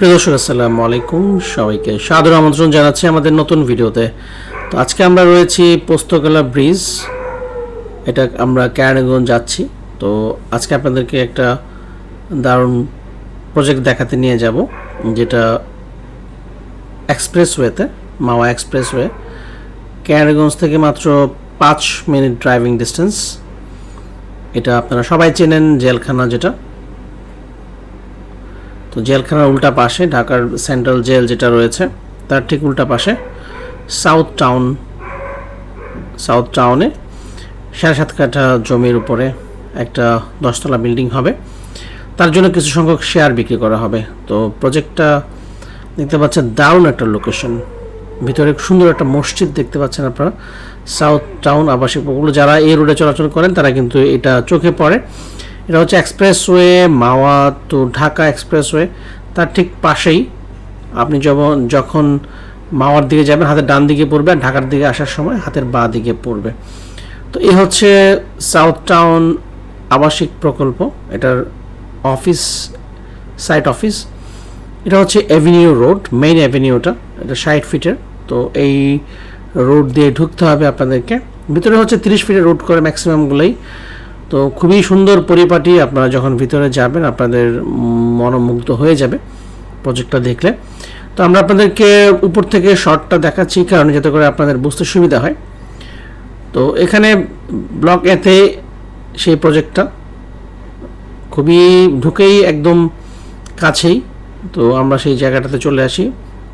প্রিয় দর্শক, আসসালামু আলাইকুম। সবাইকে সাদর আমন্ত্রণ জানাচ্ছি আমাদের নতুন ভিডিওতে। তো আজকে আমরা রয়েছি পোস্তকলা ব্রিজ। এটা আমরা ক্যারানগঞ্জ যাচ্ছি। তো আজকে আপনাদেরকে একটা দারুণ প্রজেক্ট দেখাতে নিয়ে যাব, যেটা এক্সপ্রেসওয়েতে, মাওয়া এক্সপ্রেসওয়ে। ক্যারানগঞ্জ থেকে মাত্র পাঁচ মিনিট ড্রাইভিং ডিস্টেন্স। এটা আপনারা সবাই চেনেন, জেলখানা যেটা। তো জেলখানার উল্টা পাশে, ঢাকার সেন্ট্রাল জেল যেটা রয়েছে, তার ঠিক উল্টা পাশে সাউথ টাউন, সাউথ টাউনে সাড়ে সাত কাঠা জমির উপরে একটা দশতলা বিল্ডিং হবে। তার জন্য কিছু সংখ্যক শেয়ার বিক্রি করা হবে। তো প্রজেক্টটা দেখতে পাচ্ছেন, দারুণ একটা লোকেশন ভিতরে সুন্দর একটা মসজিদ দেখতে পাচ্ছেন আপনারা। সাউথ টাউন আবাসিক প্রকল্প। যারা এই রোডে চলাচল করেন, তারা কিন্তু এটা চোখে পড়ে। এটা হচ্ছে এক্সপ্রেসওয়ে, মাওয়া তো ঢাকা এক্সপ্রেসওয়ে, তার ঠিক পাশেই আপনি যখন যখন মাওয়ার দিকে যাবেন, হাতের ডান দিকে পড়বে, আর ঢাকার দিকে আসার সময় হাতের বাঁ দিকে পড়বে। তো এ হচ্ছে সাউথ টাউন আবাসিক প্রকল্প, এটার অফিস সাইট অফিস এটা হচ্ছে অ্যাভিনিউ রোড মেইন অ্যাভিনিউটা এটা ষাট ফিটের। তো এই রোড দিয়ে ঢুকতে হবে আপনাদেরকে। ভিতরে হচ্ছে তিরিশ ফিটের রোড করে ম্যাক্সিমামগুলোই তো খুবই সুন্দর পরিপাটি আপনারা যখন ভিতরে যাবেন, আপনাদের মনোমুগ্ধ হয়ে যাবে প্রজেক্টটা দেখলে। তো আমরা আপনাদেরকে উপর থেকে শর্টটা দেখাচ্ছি, কারণ যাতে করে আপনাদের বুঝতে সুবিধা হয়। তো এখানে ব্লক এতে সেই প্রজেক্টটা খুবই ঢুকেই একদম কাছেই। তো আমরা সেই জায়গাটাতে চলে আসি।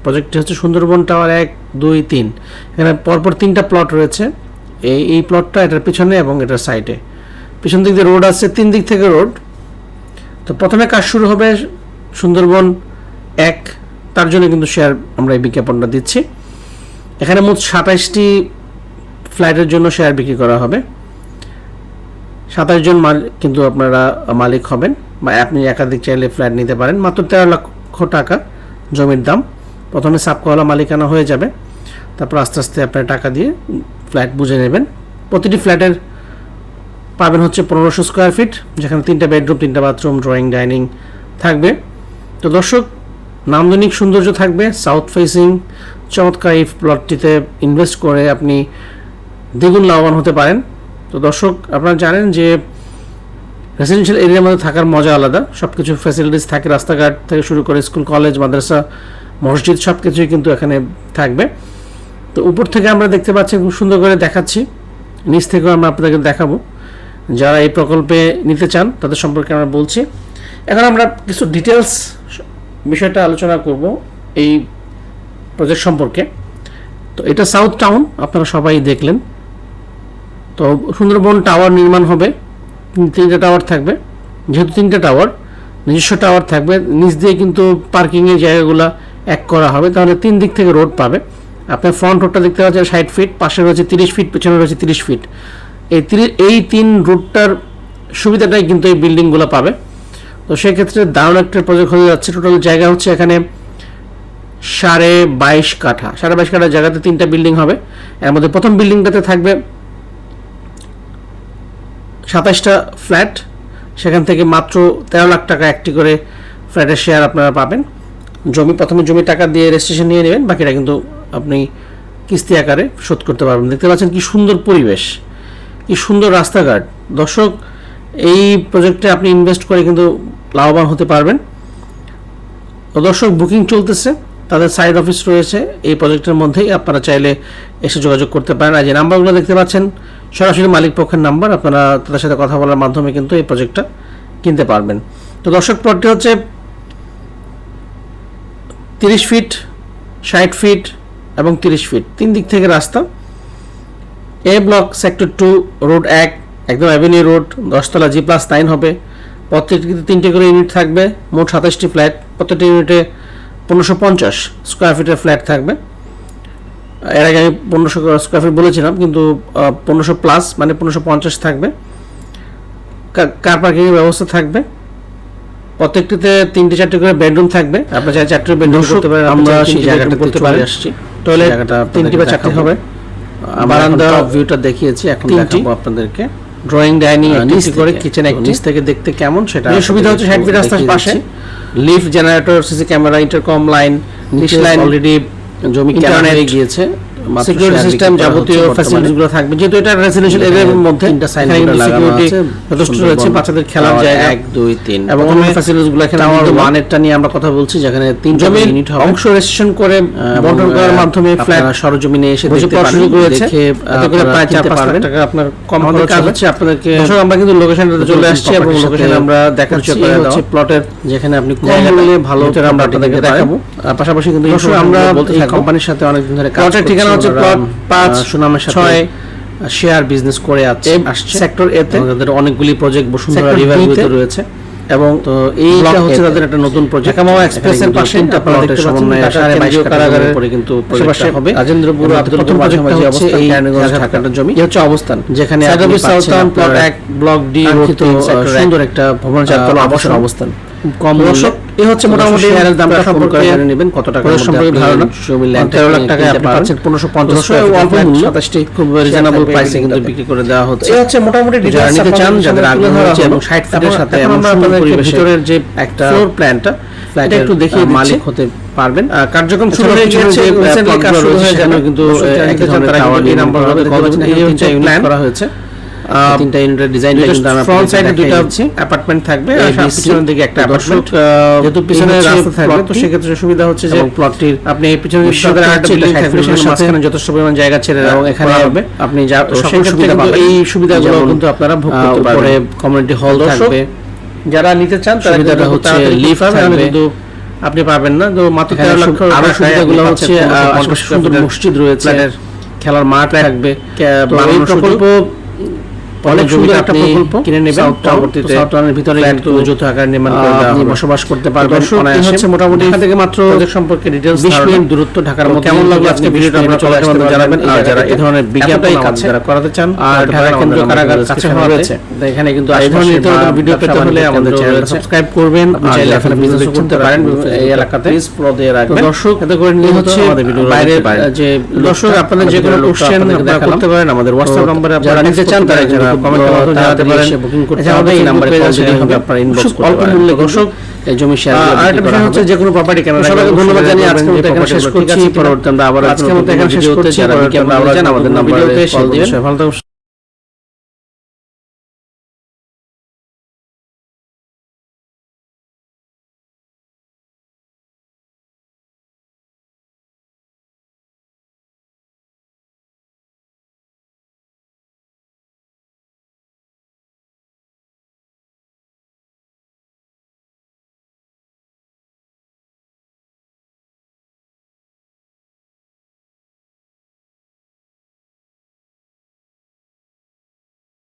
প্রজেক্টটি হচ্ছে সুন্দরবন টাওয়ার এক, দুই, তিন। এখানে পরপর তিনটা প্লট রয়েছে। এই এই প্লটটা এটার পিছনে এবং এটার সাইডে। পিছন দিক দিয়ে রোড আছে, তিন দিক থেকে রোড। তো প্রথমে কাজ শুরু হবে সুন্দরবন এক, তার জন্য কিন্তু শেয়ার আমরা এই বিজ্ঞাপনটা দিচ্ছি। এখানে মোট সাতাইশটি ফ্ল্যাটের জন্য শেয়ার বিক্রি করা হবে। সাতাশ জন মাল কিন্তু আপনারা মালিক হবেন বা আপনি একাধিক চাইলে ফ্ল্যাট নিতে পারেন। মাত্র তেরো লক্ষ টাকা জমির দাম। প্রথমে সাবকওয়ালা মালিকানা হয়ে যাবে। তারপর আস্তে আস্তে আপনার টাকা দিয়ে ফ্ল্যাট বুঝে নেবেন। প্রতিটি ফ্ল্যাটের পাবেন হচ্ছে পনেরোশো স্কোয়ার ফিট যেখানে তিনটা বেডরুম তিনটা বাথরুম ড্রয়িং ডাইনিং থাকবে। তো দর্শক নান্দনিক সৌন্দর্য থাকবে সাউথ ফেসিং চমৎকার এই প্লটটিতে ইনভেস্ট করে আপনি দ্বিগুণ লাভবান হতে পারেন। তো দর্শক, আপনারা জানেন যে রেসিডেন্সিয়াল এরিয়ার মধ্যে থাকার মজা আলাদা। সব কিছু ফ্যাসিলিটিস থাকে, রাস্তাঘাট থেকে শুরু করে স্কুল কলেজ মাদ্রাসা, মসজিদ সব কিছুই কিন্তু এখানে থাকবে। তো উপর থেকে আমরা দেখতে পাচ্ছি খুব সুন্দর করে দেখাচ্ছি। নিচ থেকেও আমরা আপনাদেরকে দেখাবো। যারা এই প্রকল্পে নিতে চান, তাদের সম্পর্কে আমরা বলছি। এখন আমরা কিছু ডিটেলস বিষয়টা আলোচনা করব এই প্রজেক্ট সম্পর্কে। তো এটা সাউথ টাউন আপনারা সবাই দেখলেন। তো সুন্দরবন টাওয়ার নির্মাণ হবে। তিনটা টাওয়ার থাকবে। যেহেতু তিনটা টাওয়ার নিজস্ব টাওয়ার থাকবে। নিচ দিয়ে কিন্তু পার্কিংয়ের জায়গাগুলো এক করা হবে। তাহলে তিন দিক থেকে রোড পাবে। আপনার ফ্রন্ট রোডটা দেখতে পাচ্ছেন ষাট ফিট পাশে রয়েছে তিরিশ ফিট পেছনে রয়েছে তিরিশ ফিট এই তিন রুটটার সুবিধাটাই কিন্তু এই বিল্ডিংগুলো পাবে। তো সেক্ষেত্রে দারুণ একটা প্রজেক্ট হয়ে যাচ্ছে। টোটাল জায়গা হচ্ছে এখানে সাড়ে বাইশ কাঠা। সাড়ে বাইশ কাঠা জায়গাতে তিনটা বিল্ডিং হবে। এর মধ্যে প্রথম বিল্ডিংটাতে থাকবে সাতাশটা ফ্ল্যাট সেখান থেকে মাত্র তেরো লাখ টাকা একটি করে ফ্ল্যাটের শেয়ার আপনারা পাবেন। জমি, প্রথমে জমি টাকা দিয়ে রেজিস্ট্রেশন নিয়ে নেবেন। বাকিটা কিন্তু আপনি কিস্তি আকারে শোধ করতে পারবেন। দেখতে পাচ্ছেন কি সুন্দর পরিবেশ। কি সুন্দর রাস্তাঘাট। দর্শক, এই প্রজেক্টে আপনি ইনভেস্ট করে কিন্তু লাভবান হতে পারবেন। তো দর্শক বুকিং চলতেছে, তাদের সাইড অফিস রয়েছে, এই প্রজেক্টের মধ্যেই আপনারা চাইলে এসে যোগাযোগ করতে পারেন। আর যে নাম্বারগুলো দেখতে পাচ্ছেন, সরাসরি মালিক পক্ষের নাম্বার আপনারা তাদের সাথে কথা বলার মাধ্যমে কিন্তু এই প্রজেক্টটা কিনতে পারবেন। তো দর্শক প্লটটি হচ্ছে তিরিশ ফিট ষাট ফিট এবং তিরিশ ফিট তিন দিক থেকে রাস্তা। A block sector two road এক একদম অ্যাভিনিউ রোড দশতলা জি প্লাস নাইন হবে। প্রত্যেকটিতে তিনটে করে ইউনিট থাকবে মোট সাতাশটি ফ্ল্যাট প্রত্যেকটি ইউনিটে পনেরোশো পঞ্চাশ স্কোয়ার ফিটের ফ্ল্যাট থাকবে। এর আগে আমি পনেরোশো স্কোয়ার ফিট বলেছিলাম কিন্তু পনেরোশো প্লাস মানে পনেরোশো পঞ্চাশ থাকবে। কার পার্কিংয়ের ব্যবস্থা থাকবে। প্রত্যেকটিতে তিনটে চারটে করে বেডরুম থাকবে। আপনার চাই চারটে বেডরুম করতে পারেন আমরা সেই জায়গাটা করতে পারি আসছি। টয়লেট তিনটি বা চারটে হবে। বারান্দা ভিউটা দেখিয়েছি এখন দেখাবো আপনাদেরকে। ড্রয়িং ডাইনিং নিচ করে কিচেন এক নিচ থেকে দেখতে কেমন সেটা সুবিধা হচ্ছে ফিট রাস্তার পাশে। Lift generator CC camera intercom line নিচ লাইন অলরেডি জমি কেনা গিয়েছে। Security system, যাবতীয় ফ্যাসিলিটিসগুলো থাকবে। যেহেতু এটা রেসিডেন্সিয়াল এরিয়ার মধ্যে তিনটা সাইনবোর্ড লাগানো আছে। যথেষ্ট রয়েছে বাচ্চাদের খেলার জায়গা। এক দুই তিন। এবং প্রথমে অন্য ফ্যাসিলিটিসগুলো এখানে টাওয়ার বিদ্যমান। ওয়ান এরটা নিয়ে আমরা কথা বলছি যেখানে তিন জমির ইউনিট হবে। অংশ রেজিস্ট্রেশন করে বন্টন করার মাধ্যমে ফ্ল্যাট সরজমিনে এসে দেখতে পড়ার পারেন দেখে এতে করে আপনারা প্রায় চার কিনতে পাঁচ লাখ পারবেন। টাকা আপনার কম আমাদের খরচ কাজ হচ্ছে আপনাদেরকে দর্শক আমরা কিন্তু লোকেশনটাতে চলে আসছি এবং লোকেশন আমরা দেখাচ্ছি পরিচয় করে এই হচ্ছে প্লটের যেখানে আপনি কম জায়গাটা মূল্যে ভালো আমরা আপনাদেরকে দেখাবো। পাশাপাশি কিন্তু আমরা বলতে এই কোম্পানির সাথে অনেকদিন ধরে কাজ করছি। ঠিকানা হচ্ছে প্লট পাঁচ সুনামের সাথে শেয়ার বিজনেস করে আছে আসছে। সেক্টর এতে আমাদের অনেকগুলি প্রজেক্ট বসুন্ধরা Sector রিভারভিউতে B তে। রয়েছে। এবং তো এইটা হচ্ছে তাদের একটা নতুন প্রজেক্ট ঢাকা মাওয়া এক্সপ্রেসের পাশে তিনটা প্লটের সমন্বয়ে সাড়ে বাইশ কারাগারের উপরে কিন্তু প্রজেক্টটা হবে। রাজেন্দ্রপুর এবং আব্দুল প্রথম মাঝামাঝি অবস্থা কেরানীগঞ্জ ঢাকার জমি। হচ্ছে অবস্থান। যেখানে সাইদাবি সাউথার্ন প্লট এক ব্লক ডি রোড সুন্দর একটা ভবন চারতলা অবস্থান। কম দর্শক। এই হচ্ছে মোটামুটি শেয়ারের দামটা সম্পর্কে জেনে নেবেন। কত টাকা প্রজেক্ট সম্পর্কে ধারণা। তেরো লাখ টাকায় আপনি পাচ্ছেন পনেরোশো পঞ্চাশ অল্প সাতাশটি খুব রিজনেবল প্রাইসে কিন্তু বিক্রি করে দেওয়া হচ্ছে। এই হচ্ছে মোটামুটি নিতে চান যাদের আগ্রহ আছে এবং। ষাট ফিটের সাথে আমরা ভিতরের যে একটা ফ্লোর প্ল্যানটা একটু মালিক হতে পারবেন। কার্যক্রম শুরু হয়ে আহ, recently কাজ শুরু হয়ে কিন্তু, তারা এই নাম্বার হবে করা হয়েছে। এই হচ্ছে তিনটা করা হয়েছে। আহ, তিনটা ইউনিটের ডিজাইনটা কিন্তু আমরা ফ্রন্ট সাইডে দুটো অ্যাপার্টমেন্ট থাকবে আর পিছনের দিকে একটা অ্যাপার্টমেন্ট যেহেতু এই পিছনে রাস্তা থাকবে তো। সেক্ষেত্রে সুবিধা হচ্ছে যে প্লটটির আপনি এই পিছনে বিশ্বকাপ আরেকটা হচ্ছে বিল্ডিং থাকবে 60 সেখানে মাঝখানে যথেষ্ট পরিমাণ জায়গা ছেড়ে দেওয়া এখানে হবে। আপনি যা সেক্ষেত্রে সুবিধা পাবেন এই সুবিধাগুলো কিন্তু আপনারা ভোগ করতে পারবেন। কমিউনিটি হল থাকবে। যারা নিতে চান তারা সুবিধাটা হচ্ছে করতে থাকবে। কিন্তু আপনি পাবেন না। তো মাত্র তেরো লক্ষ আরও সুবিধাগুলো হচ্ছে পাচ্ছেন আহ, 1550 আশেপাশে সুন্দর মসজিদ রয়েছে। খেলার মাঠ থাকবে। প্রকল্প। অনেক সুন্দর একটা প্রকল্প। কিনে নেবেন। পরবর্তীতে তো ভিতরে ফ্ল্যাট যৌথ আকারে নির্মাণ করে আহ, দেওয়া আপনি হবে। বসবাস করতে পারবেন দর্শক, হচ্ছে মোটামুটি এখান থেকে মাত্র সম্পর্কে ডিটেলস 20 মিনিট দূরত্ব ঢাকার মধ্যে কেমন লাগল আজকে ভিডিওটা ভিডিওটা আপনারা চলে আসতে আমাদের জানাবেন জানাবেন আর যারা এই ধরনের বিজ্ঞাপন কাছে যারা করাতে চান আর ঢাকা আমাদের নাম্বার কারাগার কাছে রয়েছে। এখানে কিন্তু এই ধরনের ভিডিও পেতে হলে আমাদের চ্যানেলটা সাবস্ক্রাইব করবেন আর যারা এখানে business business করতে পারেন এই এলাকাতে। প্লিজ ফলো দিয়ে রাখবেন। দর্শক এতে করে নিয়ে হচ্ছে হচ্ছে আমাদের ভিডিও বাইরের বাইরের যে দর্শক লোকটা, যে কোনো কোশ্চেন আপনারা করতে পারেন আমাদের হোয়াটসঅ্যাপ নম্বরে আপনারা নিতে চান তারা কমেন্টের মাধ্যমে জানাতে পারেন। করতে হবে, এই নাম্বারে হবে, আপনারা অল্প মূল্যে দর্শক, জমি শেয়ার আরেকটা বিষয় হচ্ছে যে কোনো প্রপার্টি কেনা সবাইকে ধন্যবাদ জানিয়ে আজকে মতো এখানে শেষ করছি। পরবর্তী আমরা আবার আজকে মতো এখানে শেষ করছি। যারা বিজ্ঞাপন আমাদের নাম্বারে কল দিবেন। ভালো